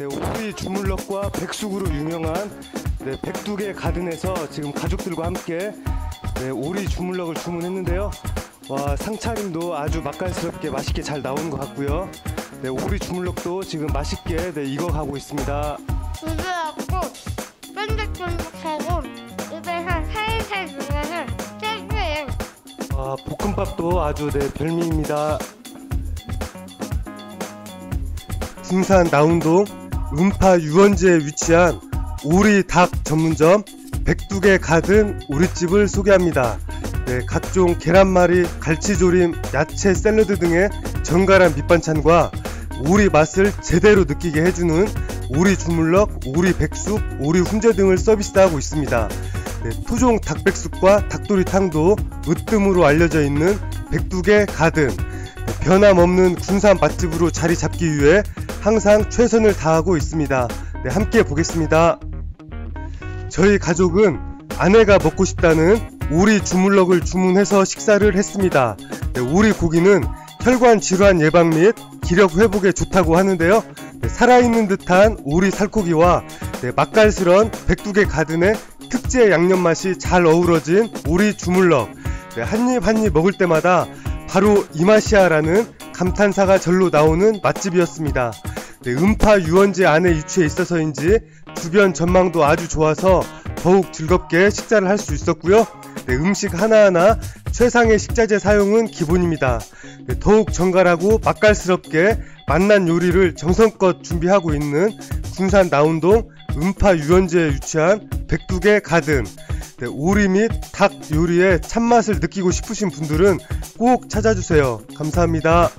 네, 오리 주물럭과 백숙으로 유명한 네, 백두개 가든에서 지금 가족들과 함께 네, 오리 주물럭을 주문했는데요. 와 상차림도 아주 맛깔스럽게 맛있게 잘 나오는 것 같고요. 네, 오리 주물럭도 지금 맛있게 네, 익어가고 있습니다. 부드럽고 쫀득쫀득하고 입에서 살살 녹는 최고예요. 아, 볶음밥도 아주 네, 별미입니다. 군산 나운동 음파 유원지에 위치한 오리 닭 전문점 백두개 가든 오리집을 소개합니다. 네, 각종 계란말이, 갈치조림, 야채 샐러드 등의 정갈한 밑반찬과 오리 맛을 제대로 느끼게 해주는 오리 주물럭, 오리 백숙, 오리 훈제 등을 서비스하고 있습니다. 네, 토종 닭백숙과 닭도리탕도 으뜸으로 알려져 있는 백두개 가든 네, 변함없는 군산 맛집으로 자리 잡기 위해 항상 최선을 다하고 있습니다. 네, 함께 보겠습니다. 저희 가족은 아내가 먹고 싶다는 오리 주물럭을 주문해서 식사를 했습니다. 네, 오리 고기는 혈관 질환 예방 및 기력 회복에 좋다고 하는데요. 네, 살아있는 듯한 오리 살코기와 네, 맛깔스런 백두개 가든의 특제 양념 맛이 잘 어우러진 오리 주물럭. 네, 한입 한입 먹을 때마다 바로 이 맛이야라는 감탄사가 절로 나오는 맛집이었습니다. 네, 음파 유원지 안에 위치해 있어서인지 주변 전망도 아주 좋아서 더욱 즐겁게 식사를 할 수 있었고요. 네, 음식 하나하나 최상의 식자재 사용은 기본입니다. 네, 더욱 정갈하고 맛깔스럽게 맛난 요리를 정성껏 준비하고 있는 군산 나운동 음파 유원지에 위치한 백두개 가든 네, 오리 및 닭 요리의 참맛을 느끼고 싶으신 분들은 꼭 찾아주세요. 감사합니다.